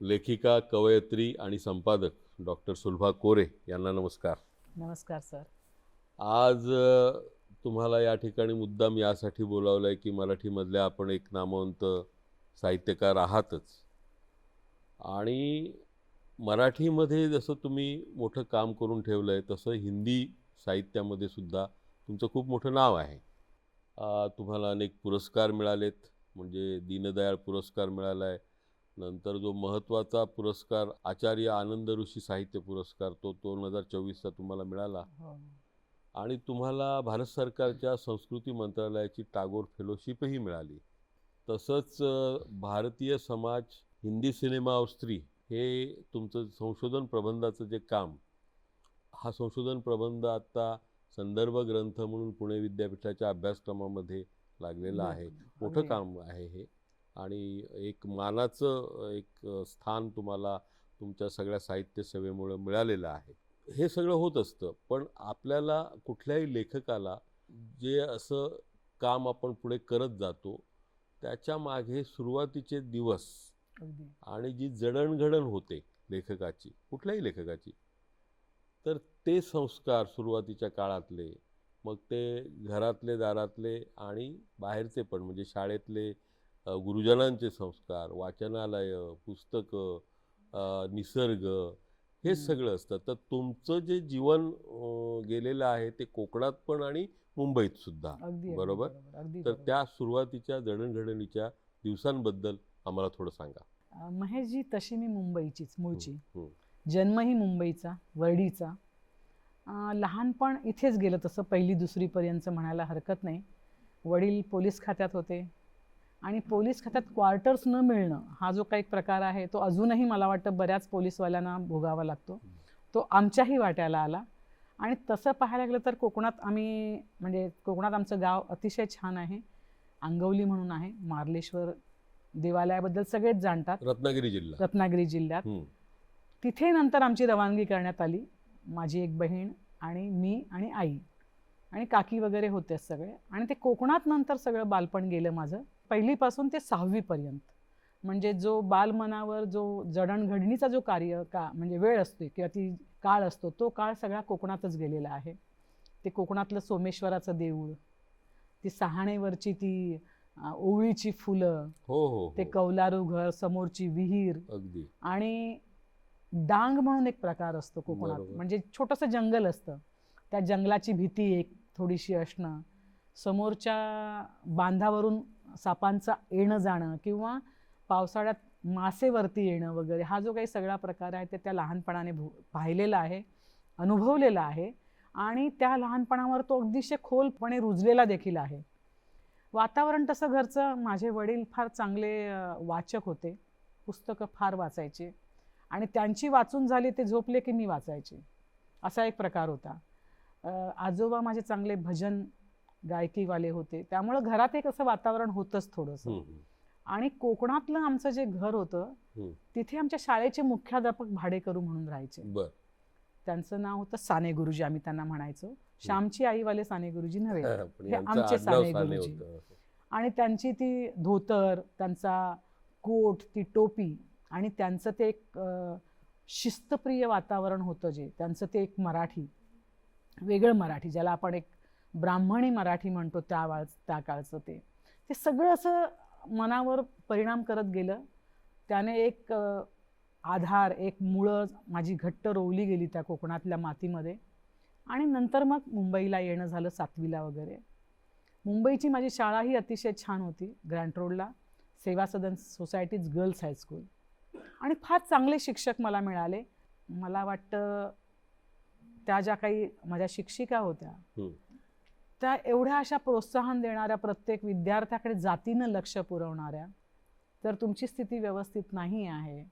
लेखिका कवयित्री आणि संपादक डॉक्टर सुलभा कोरे यांना नमस्कार. नमस्कार सर. आज तुम्हाला या ठिकाणी मुद्दाम यासाठी बोलावलं आहे की मराठीमधल्या आपण एक नामवंत साहित्यकार आहातच. आणि मराठीमध्ये जसं तुम्ही मोठं काम करून ठेवलं आहे तसं हिंदी साहित्यामध्ये सुद्धा तुमचं खूप मोठं नाव आहे. तुम्हाला अनेक पुरस्कार मिळालेत म्हणजे दीनदयाळ पुरस्कार मिळाला आहे नंतर जो महत्त्वाचा पुरस्कार आचार्य आनंद ऋषी साहित्य पुरस्कार तो दोन हजार चोवीसचा तुम्हाला मिळाला. हो आणि तुम्हाला भारत सरकारच्या संस्कृती मंत्रालयाची टागोर फेलोशिपही मिळाली. तसंच भारतीय समाज हिंदी सिनेमा स्त्री हे तुमचं संशोधन प्रबंधाचं जे काम हा संशोधन प्रबंध आत्ता संदर्भ ग्रंथ म्हणून पुणे विद्यापीठाच्या अभ्यासक्रमामध्ये लागलेला आहे. मोठं. काम आहे हे. आणि एक मानाचं एक स्थान तुम्हाला तुमच्या सगळ्या साहित्य सेवेमुळे मिळालेलं आहे. हे सगळं होत असतं पण आपल्याला कुठल्याही लेखकाला जे असं काम आपण पुढे करत जातो त्याच्यामागे सुरुवातीचे दिवस आणि जी जडणघडण होते लेखकाची कुठल्याही लेखकाची तर ते संस्कार सुरुवातीच्या काळातले मग ते घरातले दारातले आणि बाहेरचे पण म्हणजे शाळेतले गुरुजनांचे संस्कार वाचनालयं पुस्तकं निसर्ग हे. सगळं असतं तर तुमचं जे जीवन गेलेलं आहे ते कोकणात पण आणि मुंबईत सुद्धा बरोबर? तर. त्या सुरुवातीच्या जडणघडणीच्या दिवसांबद्दल आम्हाला थोडं सांगा अं, महेशजी तशी मी मुंबईचीच मूळची हम्म. जन्मही मुंबईचा वर्डीचा लहानपण इथेच गेलं तसं पहिली दुसरीपर्यंत म्हणायला हरकत नाही वडील पोलीस खात्यात होते आणि पोलीस खात्यात क्वार्टर्स न मिळणं हा जो काही प्रकार आहे तो अजूनही मला वाटतं बऱ्याच पोलीसवाल्यांना भोगावा लागतो. तो आमच्याही वाट्याला आला. आणि तसं पाहायला गेलं तर कोकणात आम्ही म्हणजे कोकणात आमचं गाव अतिशय छान आहे. अंगवली म्हणून आहे मार्लेश्वर देवालयाबद्दल सगळेच जाणतात. रत्नागिरी जिल्हा. रत्नागिरी जिल्ह्यात. तिथे नंतर आमची रवानगी करण्यात आली. माझी एक बहीण आणि मी आणि आई आणि काकी वगैरे होते सगळे. आणि ते कोकणात नंतर सगळं बालपण गेलं माझं. पहिलीपासून ते सहावीपर्यंत. म्हणजे जो बालमनावर जो जडणघडणीचा जो कार्य का म्हणजे वेळ असते किंवा ती काळ असतो तो काळ सगळा कोकणातच गेलेला आहे. ते कोकणातलं सोमेश्वराचं देऊळ ती सहाणेवरची ती ओवळीची फुलं हो हो ते हो. कौलारू घर समोरची विहीर अगदी. आणि डांग म्हणून एक प्रकार असतो कोकणात. म्हणजे छोटंसं जंगल असतं. त्या जंगलाची भीती एक थोडीशी असणं. समोरच्या बांधावरून सापांचं येणं जाणं किंवा पावसाळ्यात मासेवरती येणं वगैरे हा जो काही सगळा प्रकार आहे ते त्या लहानपणाने भू पाहिलेला आहे अनुभवलेला आहे आणि त्या लहानपणावर तो अगदीशय खोलपणे रुजलेला देखील आहे. वातावरण तसं घरचं माझे वडील फार चांगले वाचक होते पुस्तकं फार वाचायचे आणि त्यांची वाचून झाली ते झोपले की मी वाचायचे असा एक प्रकार होता. आजोबा माझे चांगले भजन गायकीवाले होते. त्यामुळं घरात एक असं वातावरण होतंच थोडंसं. आणि कोकणातलं आमचं जे घर होतं. तिथे आमच्या शाळेचे मुख्याध्यापक भाडेकरू म्हणून राहायचे. त्यांचं नाव होतं साने गुरुजी आम्ही त्यांना म्हणायचो. श्यामची आईवाले साने गुरुजी नव्हे हे आमचे साने गुरुजी. आणि त्यांची ती धोतर त्यांचा कोट ती टोपी आणि त्यांचं ते एक शिस्तप्रिय वातावरण होतं जे. त्यांचं ते एक मराठी वेगळं मराठी ज्याला आपण एक ब्राह्मणी मराठी म्हणतो त्या वाळ त्या काळचं ते. ते सगळं असं मनावर परिणाम करत गेलं. त्याने एक आधार एक मुळं माझी घट्ट रोवली गेली त्या कोकणातल्या मातीमध्ये. आणि नंतर मग मुंबईला येणं झालं सातवीला वगैरे. मुंबईची माझी शाळा ही अतिशय छान होती ग्रँट रोडला. सेवा सदन सोसायटीज गर्ल्स हायस्कूल आणि फार चांगले शिक्षक मला मिळाले. मला वाटतं त्या ज्या काही माझ्या शिक्षिका होत्या त्या एवढ्या अशा प्रोत्साहन देणाऱ्या प्रत्येक विद्यार्थ्याकडे जातीनं लक्ष पुरवणाऱ्या जर तुमची स्थिती व्यवस्थित नाही आहे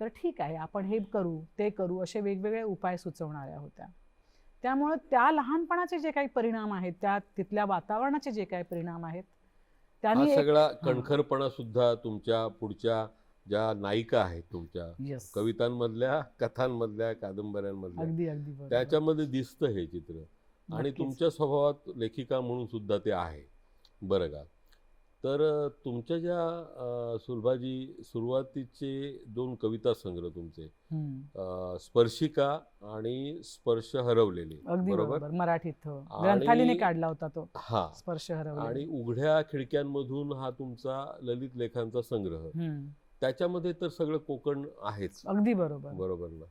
तर ठीक आहे आपण हे करू ते करू असे वेगवेगळे उपाय सुचवणाऱ्या होत्या त्यामुळं त्या लहानपणाचे जे काही परिणाम आहेत त्या तिथल्या वातावरणाचे जे काही परिणाम आहेत त्यांनी सगळा कणखरपणा सुद्धा तुमच्या पुढच्या ज्या नायिका आहेत तुमच्या. कवितांमधल्या कथांमधल्या कादंबऱ्यांमधल्या अगदी अगदी बरोबर. त्याच्यामध्ये दिसतं हे चित्र आणि. तुमच्या स्वभावात लेखिका म्हणून सुद्धा ते आहे. बरं का? तर तुमच्या ज्या सुलभाजी सुरुवातीचे दोन कविता संग्रह तुमचे स्पर्शिका आणि स्पर्श हरवलेले अगदी बरोबर? मराठीत आणि- ग्रंथालीने काढला होता तो हा. स्पर्श हरवले आणि उघड्या खिडक्यांमधून हा तुमचा ललित लेखांचा संग्रह. त्याच्यामध्ये तर सगळं कोकण आहेच. अगदी बरोबर. बरोबर ना?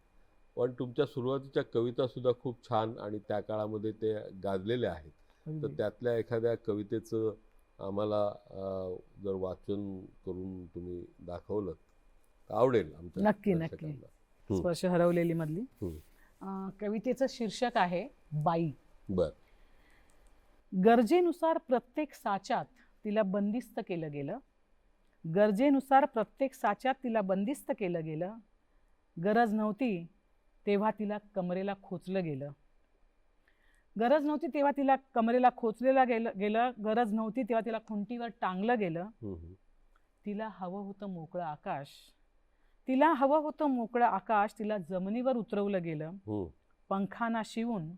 पण तुमच्या सुरुवातीच्या कविता सुद्धा खूप छान आणि त्या काळामध्ये ते गाजलेल्या आहेत. तर. त्यातल्या एखाद्या कवितेचं आम्हाला जर वाचन करून तुम्ही दाखवलं तर आवडेल आमच्या नक्की, नक्की. स्पर्श हरवलेली मधली. कवितेचं शीर्षक आहे बाई. बर. गरजेनुसार प्रत्येक साच्यात तिला बंदिस्त केलं गेलं. गरजेनुसार प्रत्येक साच्यात तिला बंदिस्त केलं गेलं. गरज नव्हती तेव्हा तिला कमरेला खोचलं गेलं. गरज नव्हती तेव्हा तिला कमरेला खोचलेलं गेलं गेलं. गरज नव्हती तेव्हा तिला खुंटीवर टांगलं गेलं. तिला हवं होतं मोकळं आकाश. तिला हवं होतं मोकळं आकाश. तिला जमिनीवर उतरवलं गेलं. पंखाना शिवून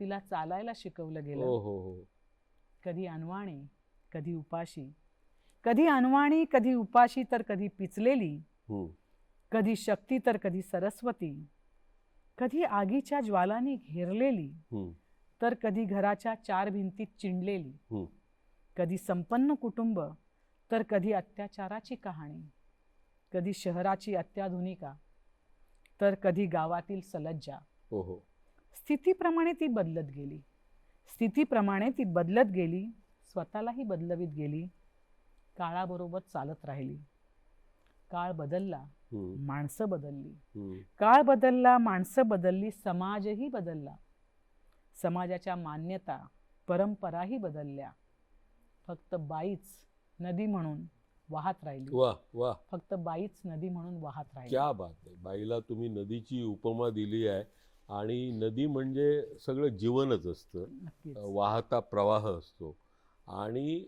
तिला चालायला शिकवलं हो गेलं. हो हो कधी अनवाणी कधी उपाशी. कधी अनवाणी कधी उपाशी तर कधी पिचलेली. कधी शक्ती तर कधी सरस्वती. कधी आगीच्या ज्वालांनी घेरलेली. तर कधी घराच्या चार भिंतीत चिंडलेली. कधी संपन्न कुटुंब तर कधी अत्याचाराची कहाणी कधी शहराची अत्याधुनिका तर कधी गावातील सलज्जा हो स्थितीप्रमाणे ती बदलत गेली स्थितीप्रमाणे ती बदलत गेली स्वतःलाही बदलवीत गेली काळाबरोबर चालत राहिली काळ बदलला. माणसं बदलली. काळ बदलला माणसं बदलली समाजही बदलला. समाजाच्या मान्यता परंपराही बदलल्या. फक्त बाईच नदी म्हणून वाहत राहिली. वा वा. फक्त बाईच नदी म्हणून वाहत राहिली. क्या बात आहे. बाईला तुम्ही नदीची उपमा दिली आहे आणि नदी म्हणजे सगळं जीवनच असतं. वाहता प्रवाह असतो आणि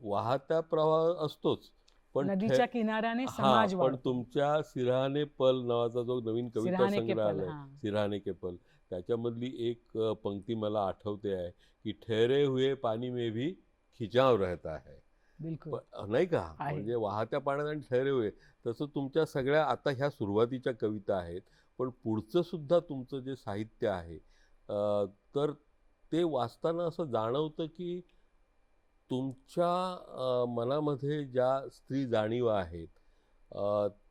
वाहता प्रवाह असतोच. पण नदीच्या किनाऱ्याने समाज पण. तुमच्या सिरहाने पल नावाचा जो नवीन कविता सिरहाने के संग्रह पल, आलाय हा. सिरहाने के पल त्याच्यामधली एक पंक्ती मला आठवते आहे की ठहरे हुए पाणी में भी खिचाव रहता है बिलकुल प- नाही का आहे. म्हणजे वाहत्या पाण्यात आणि ठहरे हुए तसं तुमच्या सगळ्या आता ह्या सुरुवातीच्या कविता आहेत पण पुढचं सुद्धा तुमचं जे साहित्य आहे तर ते वाचताना असं जाणवतं की तुमच्या मनामध्ये ज्या स्त्री जाणीवा आहेत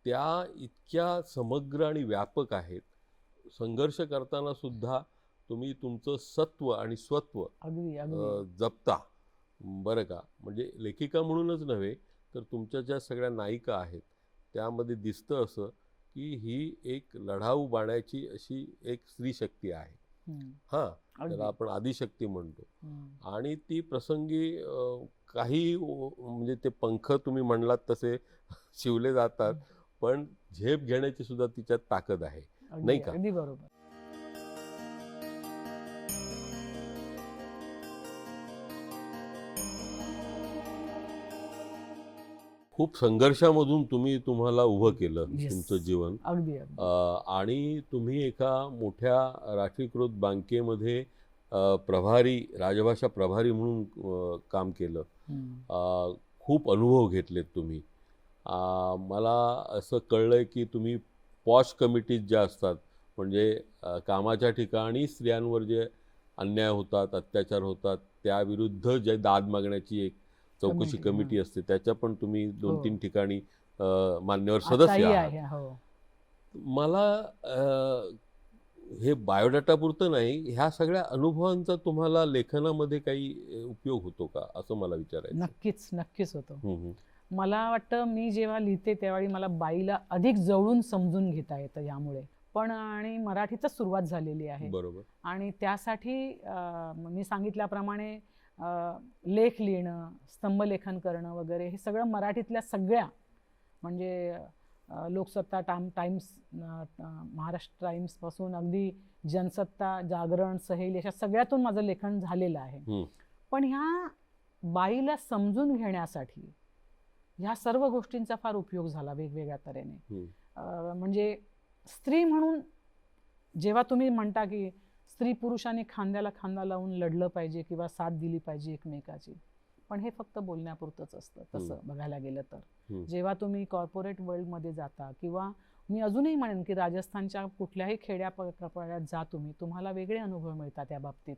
त्या इतक्या समग्र आणि व्यापक आहेत. संघर्ष करताना सुद्धा तुम्ही तुमचं सत्व आणि स्वत्व जपता. बरं का? म्हणजे लेखिका म्हणूनच नव्हे तर तुमच्या ज्या सगळ्या नायिका आहेत त्यामध्ये दिसतं असं की ही एक लढाऊ बाण्याची अशी एक स्त्री शक्ती आहे. हां. त्याला आपण आदिशक्ती म्हणतो. आणि ती प्रसंगी काही म्हणजे ते पंख तुम्ही म्हणलात तसे शिवले जातात पण झेप घेण्याची सुद्धा तिच्यात ताकद आहे. नाही का? बरोबर. खूप संघर्षामधून तुम्ही तुम्हाला उभं केलं Yes. तुमचं जीवन. अगदी आणि तुम्ही एका मोठ्या राष्ट्रीयकृत बँकेमध्ये प्रभारी राजभाषा प्रभारी म्हणून काम केलं. खूप अनुभव घेतलेत तुम्ही. मला असं कळलं की तुम्ही पॉश कमिटीज ज्या असतात म्हणजे कामाच्या ठिकाणी स्त्रियांवर जे अन्याय होतात अत्याचार होतात त्याविरुद्ध जे दाद मागण्याची एक चौकशी कमिटी. असते त्याच्या पण तुम्ही दोन हो. तीन ठिकाणी मान्यवर सदस्य आहात हो मला हे बायोडाटा पुरतं नाही ह्या सगळ्या अनुभवांचा तुम्हाला लेखनामध्ये काही उपयोग होतो का असं मला विचारायचं आहे. नक्कीच नक्कीच होतो. मला वाटतं मी जेव्हा लिहिते त्यावेळी मला बाईला अधिक जवळून समजून घेता येतं यामुळे पण आणि मराठीतच सुरुवात झालेली आहे बरोबर आणि त्यासाठी मी सांगितल्याप्रमाणे लेख लिहिणं स्तंभलेखन करणं वगैरे हे सगळं मराठीतल्या सगळ्या म्हणजे लोकसत्ता अ, अ, महाराष्ट्र टाइम्सपासून अगदी जनसत्ता जागरण सहेली अशा सगळ्यातून माझं लेखन झालेलं आहे. पण ह्या बाईला समजून घेण्यासाठी ह्या सर्व गोष्टींचा फार उपयोग झाला वेगवेगळ्या तऱ्हेने. म्हणजे स्त्री म्हणून जेव्हा तुम्ही म्हणता की स्त्री पुरुषांनी खांद्याला खांदा लावून लढलं पाहिजे किंवा साथ दिली पाहिजे एकमेकाची. पण हे फक्त बोलण्यापुरतंच असतं तसं बघायला गेलं तर. जेव्हा तुम्ही कॉर्पोरेट वर्ल्डमध्ये जाता किंवा मी अजूनही म्हणेन की राजस्थानच्या कुठल्याही खेड्या कपाड्यात जा तुम्ही तुम्हाला वेगळे अनुभव मिळतात या बाबतीत.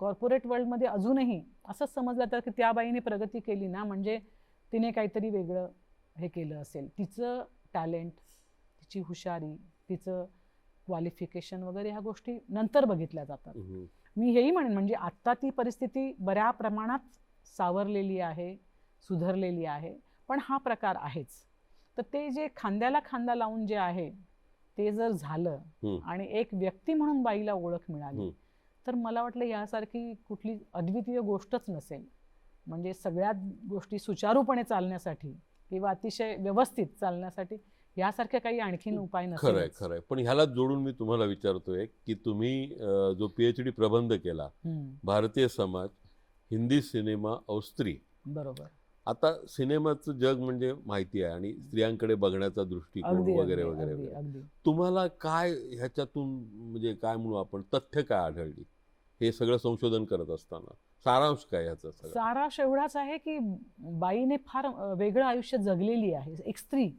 कॉर्पोरेट वर्ल्डमध्ये अजूनही असंच समजलं तर की त्या बाईने प्रगती केली ना म्हणजे तिने काहीतरी वेगळं हे केलं असेल. तिचं टॅलेंट तिची हुशारी तिचं क्वालिफिकेशन वगैरे ह्या गोष्टी नंतर बघितल्या जातात. मी हेही म्हणेन म्हणजे आत्ता ती परिस्थिती बऱ्या प्रमाणात सावरलेली आहे सुधारलेली आहे पण हा प्रकार आहेच तर ते जे खांद्याला खांदा लावून जे आहे ते जर झालं. आणि एक व्यक्ती म्हणून बाईला ओळख मिळाली. तर मला वाटलं यासारखी कुठली अद्वितीय गोष्टच नसेल म्हणजे सगळ्यात गोष्टी सुचारूपणे चालण्यासाठी किंवा अतिशय व्यवस्थित चालण्यासाठी यासारखे काही आणखीन उपाय खरंय नसेल खरंय. पण ह्याला जोडून मी तुम्हाला विचारतोय की तुम्ही अं, जो पीएच डी प्रबंध केला भारतीय समाज हिंदी सिनेमा और स्त्री. बरोबर. आता सिनेमाचं जग म्हणजे माहिती आहे आणि स्त्रियांकडे बघण्याचा दृष्टिकोन अगदी वगैरे अगदी, वगैरे अगदी वगैरे. अगदी. तुम्हाला काय ह्याच्यातून म्हणजे काय म्हणू आपण तथ्य काय आढळली? हे सगळं संशोधन करत असताना. सारांश काय ह्याचा सगळं? सारांश एवढाच आहे की बाईने फार अ, वेगळं आयुष्य जगलेली आहे. एक स्त्री.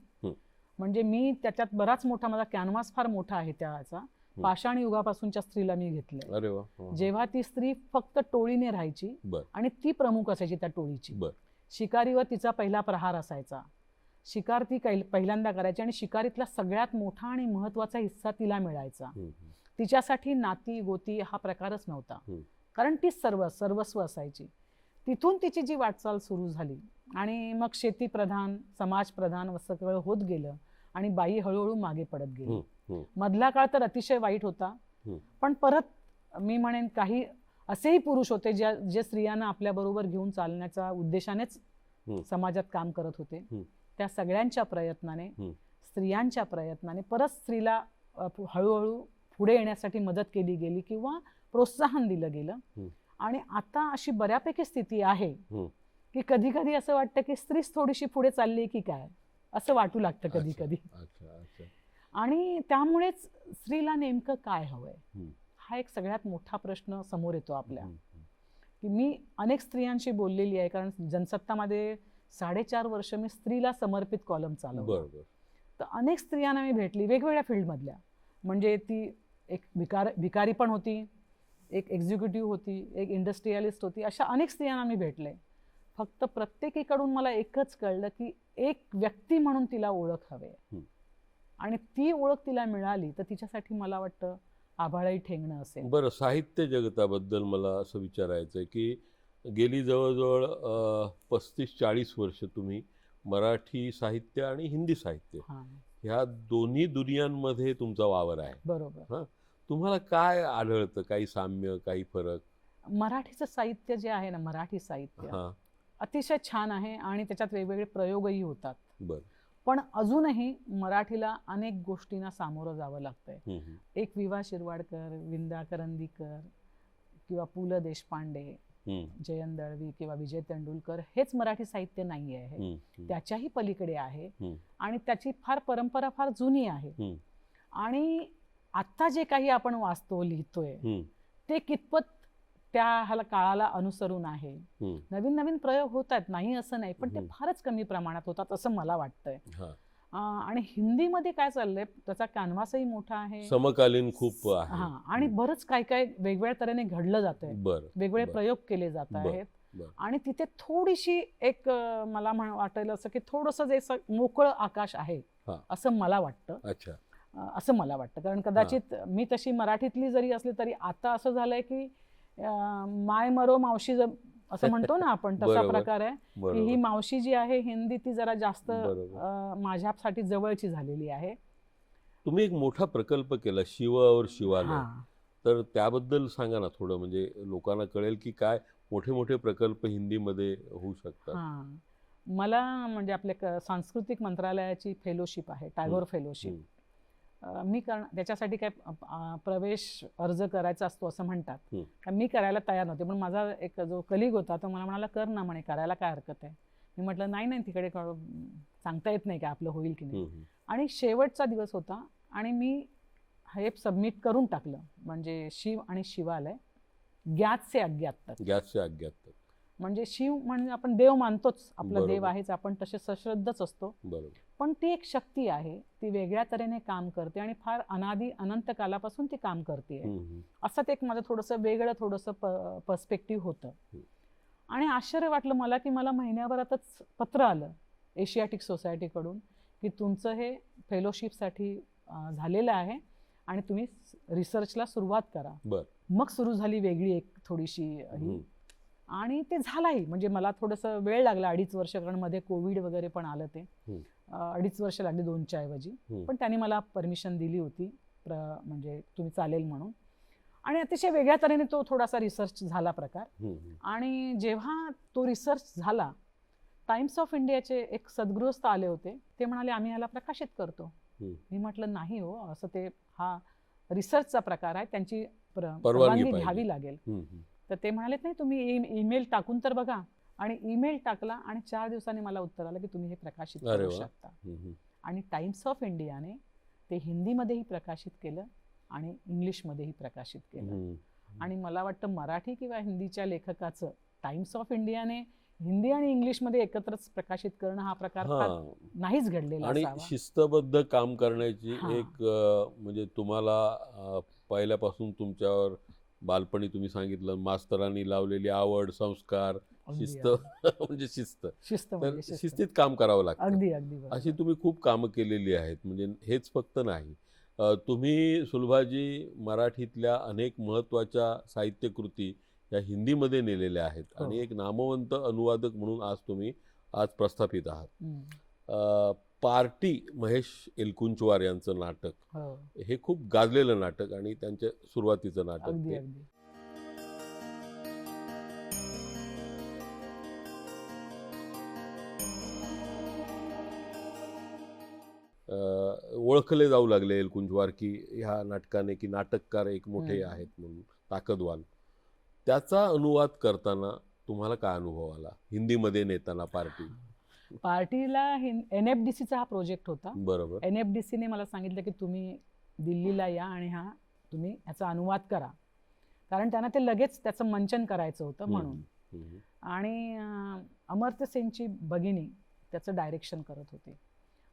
म्हणजे मी त्याच्यात बराच मोठा माझा कॅनव्हास फार मोठा आहे त्याचा. पाषाण युगापासूनच्या स्त्रीला मी घेतलंय. हा. जेव्हा ती स्त्री फक्त टोळीने राहायची आणि ती प्रमुख असायची त्या टोळीची. शिकारीवर तिचा पहिला प्रहार असायचा. शिकार ती पहिल्यांदा करायची आणि शिकारीतला सगळ्यात मोठा आणि महत्त्वाचा हिस्सा तिला मिळायचा. तिच्यासाठी नाती गोती हा प्रकारच नव्हता. कारण तीच सर्व सर्वस्व असायची. तिथून तिची जी वाटचाल सुरू झाली आणि मग शेतीप्रधान समाजप्रधान असं सगळं होत गेलं. आणि बाई हळूहळू मागे पडत गेली. मधला काळ तर अतिशय वाईट होता. पण परत मी म्हणेन काही असेही पुरुष होते ज्या जे स्त्रियांना आपल्याबरोबर घेऊन चालण्याच्या उद्देशानेच. समाजात काम करत होते. त्या सगळ्यांच्या प्रयत्नाने. स्त्रियांच्या प्रयत्नाने परत स्त्रीला हळूहळू पुढे येण्यासाठी मदत केली गेली किंवा प्रोत्साहन दिलं गेलं. आणि आता अशी बऱ्यापैकी स्थिती आहे. की कधी कधी असं वाटतं की स्त्रीच थोडीशी पुढे चालली की काय असं वाटू लागतं कधी कधी अच्छा अच्छा. आणि त्यामुळेच स्त्रीला नेमकं काय हवंय. हा एक सगळ्यात मोठा प्रश्न समोर येतो आपल्या. की मी अनेक स्त्रियांशी बोललेली आहे कारण जनसत्तामध्ये साडेचार वर्ष मी स्त्रीला समर्पित कॉलम बरं तर अनेक स्त्रियांना मी भेटली वेगवेगळ्या फील्डमधल्या. म्हणजे ती एक भिकार भिकारी पण होती एक एक्झिक्युटिव्ह होती एक इंडस्ट्रियलिस्ट होती अशा अनेक स्त्रियांना मी भेटले. फक्त प्रत्येकीकडून मला एकच कळलं की एक व्यक्ती म्हणून तिला ओळख हवे. आणि ती ओळख तिला मिळाली तर तिच्यासाठी मला वाटतं आभाळही ठेंगणं असेल. बरं साहित्य जगताबद्दल मला असं विचारायचं आहे की गेली जवळजवळ पस्तीस चाळीस वर्ष तुम्ही मराठी साहित्य आणि हिंदी साहित्य ह्या दोन्ही दुनियांमध्ये तुमचा वावर आहे. बरोबर. तुम्हाला काय आढळतं? काही साम्य काही फरक? मराठीचं साहित्य जे आहे ना मराठी साहित्य अतिशय छान आहे आणि त्याच्यात वेगवेगळे प्रयोगही होतात. बर. पण अजूनही मराठीला अनेक गोष्टींना सामोरं जावं लागतंय. एक विवा शिरवाडकर विंदा करंदीकर किंवा पु ल देशपांडे जयंत दळवी किंवा विजय तेंडुलकर हेच मराठी साहित्य नाही आहे त्याच्याही पलीकडे आहे आणि त्याची फार परंपरा फार जुनी आहे. आणि आत्ता जे काही आपण वाचतो लिहितोय ते कितपत त्या ह्याला काळाला अनुसरून आहे. नवीन नवीन प्रयोग होत आहेत. नाही असं नाही पण ते. फारच कमी प्रमाणात होतात असं मला वाटतंय. हा. आणि हिंदीमध्ये काय चाललंय? त्याचा कॅनव्हासही मोठा आहे. समकालीन खूप आहे. हा आणि बरंच काय काय वेगवेगळ्या तऱ्हेने घडलं जातंय. बर वेगवेगळे. प्रयोग केले जात आहेत. आणि तिथे थोडीशी एक मला म्हण वाटायला असं की थोडंसं जे मोकळं आकाश आहे. असं मला वाटतं. अच्छा. असं मला वाटतं. कारण कदाचित मी तशी मराठीतली जरी असली तरी आता असं झालंय की माय मरो मावशी असं म्हणतो ना आपण तसा. प्रकार आहे की ही मावशी जी आहे हिंदी ती जरा जास्त माझ्यासाठी जवळची झालेली आहे. तुम्ही एक मोठा प्रकल्प केला शिव और शिवालय. हा. तर त्याबद्दल सांगा ना थोडं म्हणजे लोकांना कळेल की काय मोठे मोठे प्रकल्प हिंदीमध्ये होऊ शकतात. मला म्हणजे आपल्या सांस्कृतिक मंत्रालयाची फेलोशिप आहे टागोर फेलोशिप मी कर त्याच्यासाठी काय प्रवेश अर्ज करायचा असतो असं म्हणतात मी करायला तयार नव्हते. पण माझा एक जो कलिग होता तो मला म्हणाला कर ना म्हणे करायला काय हरकत आहे? मी म्हटलं नाही नाही तिकडे सांगता येत नाही का आपलं होईल की नाही. आणि शेवटचा दिवस होता आणि मी हे सबमिट करून टाकलं म्हणजे शिव आणि शिवालय ज्ञातचे अज्ञात तक. गॅसचे अज्ञात म्हणजे शिव म्हणजे आपण देव मानतोच आपला देव. आहेच आपण तसे सश्रद्धच असतो पण ती एक शक्ती आहे ती वेगळ्या तऱ्हेने काम करते आणि फार अनादी अनंत कालापासून ती काम करते. असं ते एक माझं थोडंसं वेगळं थोडंसं पर्स्पेक्टिव्ह होतं. आणि आश्चर्य वाटलं मला की मला महिन्याभरातच पत्र आलं एशियाटिक सोसायटीकडून की तुमचं हे फेलोशिपसाठी झालेलं आहे आणि तुम्ही रिसर्चला सुरुवात करा. मग सुरू झाली वेगळी एक थोडीशी ही. आणि ते झालंही. म्हणजे मला थोडंसं वेळ लागला अडीच वर्ष कारण मध्ये कोविड वगैरे पण आलं ते. अडीच वर्ष लागली दोनच्या ऐवजी. पण त्यांनी मला परमिशन दिली होती. प्र म्हणजे तुम्ही चालेल म्हणून. आणि अतिशय वेगळ्या तऱ्हेने तो थोडासा रिसर्च झाला प्रकार. आणि जेव्हा तो रिसर्च झाला टाइम्स ऑफ इंडियाचे एक सद्गृहस्थ आले होते. ते म्हणाले आम्ही ह्याला प्रकाशित करतो. मी म्हटलं नाही हो असं ते हा रिसर्चचा प्रकार आहे. त्यांची प्र- परवानगी. घ्यावी लागेल. तर ते म्हणाले नाही तुम्ही ईमेल टाकून तर बघा आणि ईमेल टाकला आणि चार दिवसांनी मला उत्तर आलं की तुम्ही हे प्रकाशित करू. शकता. आणि टाइम्स ऑफ इंडियाने ते हिंदीमध्येही प्रकाशित केलं आणि इंग्लिशमध्येही प्रकाशित केलं. आणि मला वाटतं मराठी किंवा हिंदीच्या लेखकाचं टाइम्स ऑफ इंडियाने हिंदी आणि इंग्लिशमध्ये एकत्रच प्रकाशित करणं हा प्रकार नाहीच घडलेला आणि शिस्तबद्ध काम करण्याची. एक म्हणजे तुम्हाला पहिल्यापासून तुमच्यावर बालपणी तुम्ही सांगितलं मास्तरांनी लावलेली आवड संस्कार शिस्त. म्हणजे शिस्त शिस्त तर म्हणजे शिस्त. शिस्तीत काम करावं लागतं अगदी अगदी. अशी तुम्ही खूप कामं केलेली आहेत म्हणजे हेच फक्त नाही तुम्ही सुलभाजी मराठीतल्या अनेक महत्त्वाच्या साहित्यकृती या हिंदीमध्ये नेलेल्या आहेत हो. आणि एक नामवंत अनुवादक म्हणून आज तुम्ही आज प्रस्थापित आहात पार्टी महेश एलकुंचवार यांचं नाटक. हो. हे खूप गाजलेलं नाटक आणि त्यांच्या सुरुवातीचं नाटक अगदी ते. अगदी. अ, ओळखले जाऊ लागले एलकुंचवार की ह्या नाटकाने की नाटककार एक मोठे हम्म. आहेत म्हणून ताकदवान. त्याचा अनुवाद करताना तुम्हाला काय अनुभव आला? हिंदीमध्ये नेताना पार्टी. पार्टीला एन एफ डी सीचा हा प्रोजेक्ट होता. बरोबर. एन एफ डी सीने मला सांगितलं की तुम्ही दिल्लीला या आणि हा तुम्ही याचा अनुवाद करा. कारण त्यांना ते लगेच त्याचं मंचन करायचं होतं म्हणून. आणि अमर्त्य सेनची भगिनी त्याचं डायरेक्शन करत होती.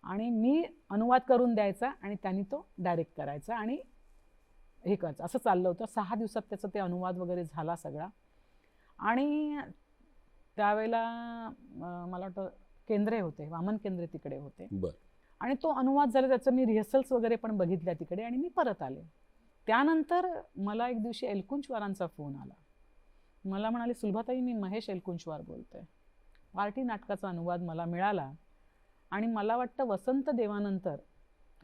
आणि मी अनुवाद करून द्यायचा आणि त्यांनी तो डायरेक्ट करायचा आणि हे करायचं. असं चाललं होतं. सहा दिवसात त्याचं ते अनुवाद वगैरे झाला सगळा. आणि त्यावेळेला मला वाटतं केंद्रे होते वामन केंद्रे तिकडे होते. बर. आणि तो अनुवाद झाला त्याचं मी रिहर्सल्स वगैरे पण बघितल्या तिकडे आणि मी परत आले. त्यानंतर मला एक दिवशी एलकुंचवारांचा फोन आला. मला म्हणाले सुलभाताई मी महेश एलकुंचवार बोलतोय. पार्टी नाटकाचा अनुवाद मला मिळाला आणि मला वाटतं वसंत देवानंतर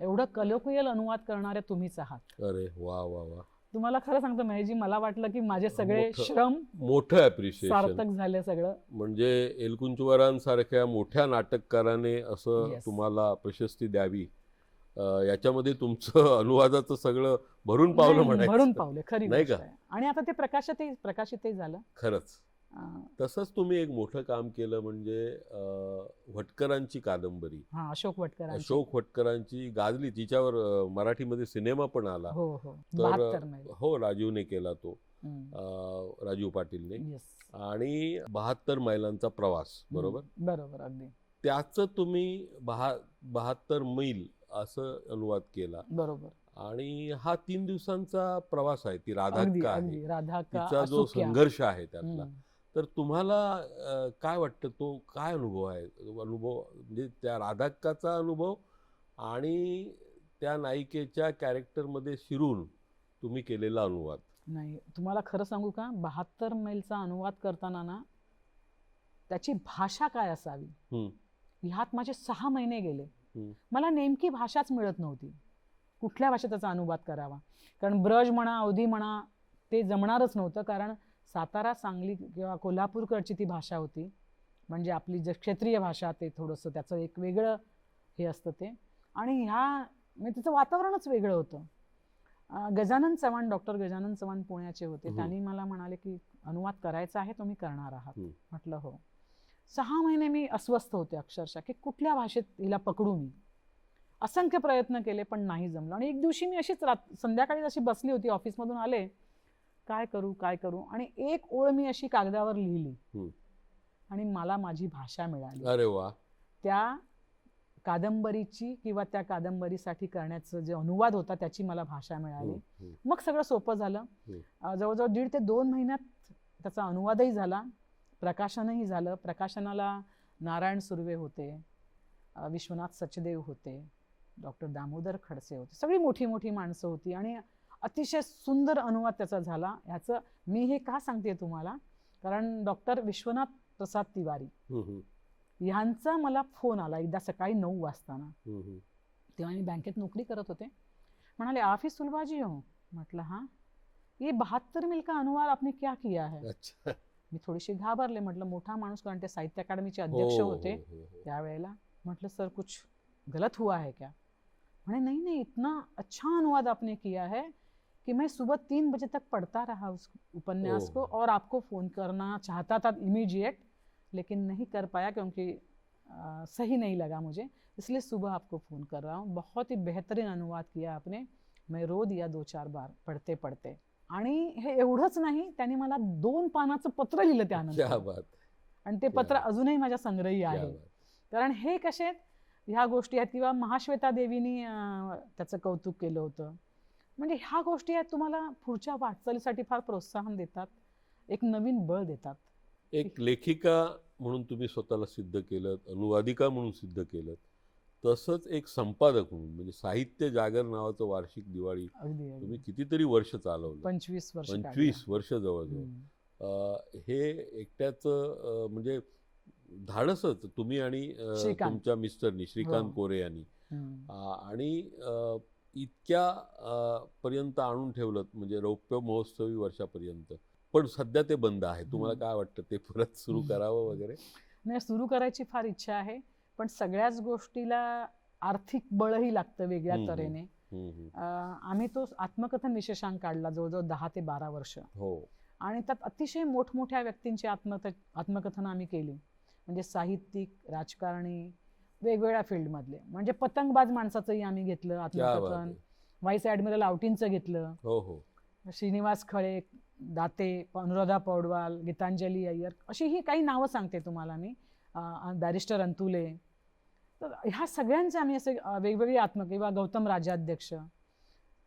एवढं कलोकियल अनुवाद करणाऱ्या तुम्हीच आहात. अरे वा वा वा. तुम्हाला खरं सांगतो महेशजी मला वाटलं की माझे सगळे श्रम मोठं अप्रिशिएशन सार्थक झाले सगळं. म्हणजे एलकुंचवारांसारख्या मोठ्या नाटककाराने असं Yes. तुम्हाला प्रशस्ती द्यावी. अ, याच्यामध्ये तुमचं अनुवादाचं सगळं भरून पावलं नाही, म्हणायचं. भरून पावले खरी नाही गोष्ट का? आहे. आणि आता ते प्रकाशितही प्रकाशितही झालं. खरंच. तसंच तुम्ही एक मोठं काम केलं म्हणजे भटकरांची कादंबरी. हा अशोक वटकर अशोक भटकरांची गाजली तिच्यावर मराठीमध्ये सिनेमा पण आला. हो हो. तर हो राजीवने केला तो. राजीव पाटीलने. आणि बहात्तर मैलांचा प्रवास बरोबर? बरोबर अगदी. त्याचं तुम्ही बहा बहात्तर मैल असं अनुवाद केला. बरोबर. आणि हा तीन दिवसांचा प्रवास आहे ती आहे. राधा का तिचा जो. संघर्ष आहे त्यातला. तर तुम्हाला काय वाटतं? तो काय अनुभव आहे? अनुभव म्हणजे त्या राधाक्काचा अनुभव आणि त्या नायिकेच्या कॅरेक्टरमध्ये शिरून तुम्ही केलेला अनुवाद. नाही तुम्हाला खरं सांगू का? बहात्तर मैलचा अनुवाद करताना ना त्याची भाषा काय असावी. ह्यात माझे सहा महिने गेले. मला नेमकी भाषाच मिळत नव्हती. कुठल्या भाषेत त्याचा अनुवाद करावा? कारण ब्रज म्हणा अवधी म्हणा ते जमणारच नव्हतं. कारण सातारा सांगली किंवा कोल्हापूरकडची ती भाषा होती. म्हणजे आपली जे क्षेत्रीय भाषा ते थोडंसं त्याचं एक वेगळं हे असतं ते. आणि ह्या म्हणजे त्याचं वातावरणच वेगळं होतं. गजानन चव्हाण डॉक्टर गजानन चव्हाण पुण्याचे होते. त्यांनी मला म्हणाले की अनुवाद करायचा आहे तुम्ही करणार आहात. म्हटलं हो. सहा महिने मी अस्वस्थ होते अक्षरशः की कुठल्या भाषेत हिला पकडू मी? असंख्य प्रयत्न केले पण नाही जमलं. आणि एक दिवशी मी अशीच रात संध्याकाळी अशी बसली होती ऑफिसमधून आले. काय करू काय करू? आणि एक ओळ मी अशी कागदावर लिहिली. आणि मला माझी भाषा मिळाली. अरे वा. त्या कादंबरीची किंवा त्या कादंबरीसाठी करण्याचं जे अनुवाद होता त्याची मला भाषा मिळाली. मग सगळं सोपं झालं. जवळजवळ दीड ते दोन महिन्यात त्याचा अनुवादही झाला. प्रकाशनही झालं. प्रकाशनाला नारायण सुर्वे होते. विश्वनाथ सचदेव होते. डॉक्टर दामोदर खडसे होते. सगळी मोठी मोठी माणसं होती. आणि अतिशय सुंदर अनुवाद त्याचा झाला. ह्याचं मी हे का सांगते तुम्हाला? कारण डॉक्टर विश्वनाथ प्रसाद तिवारी ह्यांचा मला फोन आला एकदा सकाळी नऊ वाजताना. तेव्हा मी बँकेत नोकरी करत होते. म्हणाले ही सुलभाजी हो. म्हटलं हां? ये बहात्तर मिल का अनुवाद आपने क्या किया है? अच्छा. मी थोडीशी घाबरले. म्हटलं मोठा माणूस कारण ते साहित्य अकादमीचे अध्यक्ष हो, होते हो, हो. त्यावेळेला. म्हटलं सर कुछ गलत हुआ है क्या? म्हणे नहीं नहीं इतना अच्छा अनुवाद आपने किया है कि मैं सुबह तीन बजे तक पढ़ता रहा उस उपन्यास को। और आपको फ़ोन करना चाहता था इमीडिएट लेकिन नहीं कर पाया क्योंकि अ, सही नहीं लगा मुझे। इसलिए सुबह आपको फ़ोन कर रहा हूँ। बहुत ही बेहतरीन अनुवाद किया आपने। मैं रो दिया दो चार बार पढ़ते पढ़ते। आणि हे एवढंच नाही त्यांनी मला दोन पानाचं पत्र लिहिलं त्यानंतर आणि ते पत्र अजूनही माझ्या संग्रही आहे. कारण हे कसे आहेत? ह्या गोष्टी आहेत. किंवा महाश्वेता देवीनी त्याचं कौतुक केलं होतं. म्हणजे ह्या गोष्टी आहेत तुम्हाला पुढच्या वाटचालीसाठी फार प्रोत्साहन देतात. एक नवीन बळ देतात. एक लेखिका म्हणून तुम्ही स्वतःला सिद्ध केलं अनुवादिका म्हणून सिद्ध केलं तसंच एक संपादक म्हणून म्हणजे साहित्य जागर नावाचं वार्षिक दिवाळी तुम्ही कितीतरी वर्ष चालवलं. पंचवीस वर्ष. पंचवीस वर्ष जवळजवळ. हे एकट्याचं म्हणजे धाडसच तुम्ही आणि. तुमच्या मिस्टरनी श्रीकांत हो. कोरे यांनी. आणि इतक्या पर्यंत आणून ठेवलं म्हणजे रौप्य महोत्सवी वर्षापर्यंत. पण सध्या ते बंद आहे. तुम्हाला. काय वाटतं? ते परत सुरू. करावं वगैरे? नाही सुरू करायची फार इच्छा आहे. पण सगळ्याच गोष्टीला आर्थिक बळही लागतं वेगळ्या. तऱ्हेने. आम्ही तो आत्मकथन विशेषांक काढला जवळजवळ दहा ते बारा वर्ष. हो. आणि त्यात अतिशय मोठमोठ्या व्यक्तींची आत्मक आत्मकथनं आम्ही केली. म्हणजे साहित्यिक राजकारणी वेगवेगळ्या फील्डमधले. म्हणजे पतंगबाज माणसाचंही आम्ही घेतलं आत्मकथन. व्हाईस ॲडमिरल आवटींचं घेतलं. हो हो. श्रीनिवास खळे दाते अनुराधा पौडवाल गीतांजली अय्यर अशी ही काही नावं सांगते तुम्हाला मी. बॅरिस्टर अंतुले. तर ह्या सगळ्यांचे आम्ही असे वेगवेगळी आत्म किंवा गौतम राजाध्यक्ष.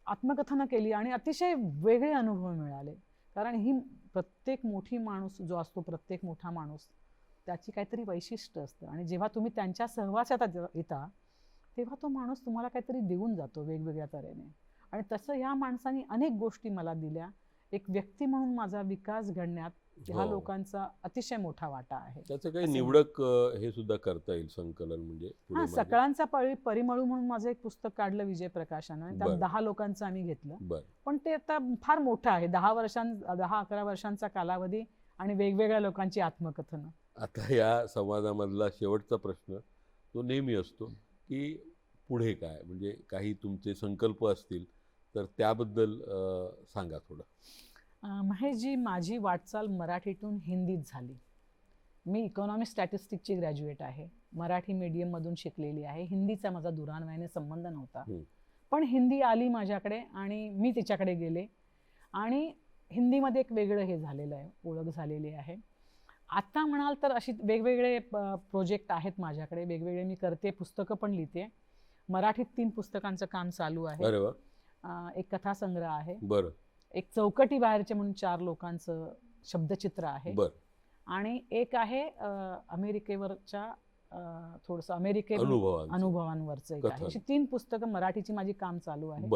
आत्मकथनं केली आणि अतिशय वेगळे अनुभव मिळाले. कारण ही प्रत्येक मोठी माणूस जो असतो प्रत्येक मोठा माणूस त्याची काहीतरी वैशिष्ट्य असतं. आणि जेव्हा तुम्ही त्यांच्या सहवासात येता तेव्हा तो माणूस तुम्हाला काहीतरी देऊन जातो वेगवेगळ्या तऱ्हेने. आणि तसं ह्या माणसांनी अनेक गोष्टी मला दिल्या. एक व्यक्ती म्हणून माझा विकास घडण्यात ह्या हो. लोकांचा अतिशय मोठा वाटा आहे. त्याचं काही निवडक हे सुद्धा करता येईल संकलन म्हणजे हा. सकाळांचा पळी परिमळू म्हणून माझं एक पुस्तक काढलं विजय प्रकाशानं त्यात. दहा लोकांचं आम्ही घेतलं. पण ते आता फार मोठं आहे. दहा वर्षां दहा अकरा वर्षांचा कालावधी आणि वेगवेगळ्या लोकांची आत्मकथनं. आता या संवादामधला शेवटचा प्रश्न तो नेहमी असतो की पुढे काय? म्हणजे काही तुमचे संकल्प असतील तर त्याबद्दल सांगा थोडं. महेशजी माझी वाटचाल मराठीतून हिंदीत झाली. मी इकॉनॉमिक स्टॅटिस्टिकची ग्रॅज्युएट आहे. मराठी मीडियममधून शिकलेली आहे. हिंदीचा माझा दुरान्वयाने संबंध नव्हता. पण हिंदी आली माझ्याकडे आणि मी तिच्याकडे गेले. आणि हिंदीमध्ये एक वेगळं हे झालेलं आहे ओळख झालेली आहे. आता म्हणाल तर अशी वेगवेगळे प्रोजेक्ट आहेत माझ्याकडे. वेगवेगळे मी करते पुस्तकं पण लिहिते. मराठीत तीन पुस्तकांचं काम चालू आहे. एक कथासंग्रह आहे. बरं. एक चौकटी बाहेरचे म्हणून चार लोकांचं शब्दचित्र आहे. आणि एक आहे अमेरिकेवरच्या थोडंसं अमेरिके अनुभव अनुभवांवरचं एक आहे. अशी तीन पुस्तकं मराठीची माझी काम चालू आहे.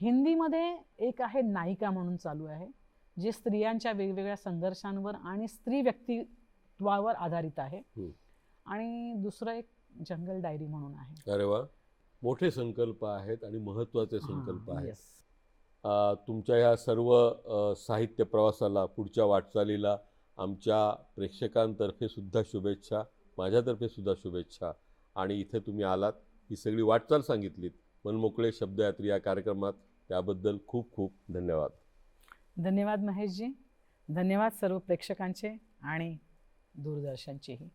हिंदीमध्ये एक आहे नायिका म्हणून चालू आहे. जे स्त्रियांच्या वेगवेगळ्या संघर्षांवर आणि स्त्री व्यक्तित्वावर आधारित आहे. आणि दुसरं एक जंगल डायरी म्हणून आहे. अरे वा. मोठे संकल्प आहेत आणि महत्त्वाचे संकल्प आहेत. तुमच्या ह्या सर्व साहित्य प्रवासाला पुढच्या वाटचालीला आमच्या प्रेक्षकांतर्फे सुद्धा शुभेच्छा माझ्यातर्फे सुद्धा शुभेच्छा. आणि इथे तुम्ही आलात ही सगळी वाटचाल सांगितलीत. मनमोकळे शब्दयात्री या कार्यक्रमात त्याबद्दल खूप खूप धन्यवाद. धन्यवाद महेशजी. धन्यवाद सर्व प्रेक्षकांचे आणि दूरदर्शनचेही.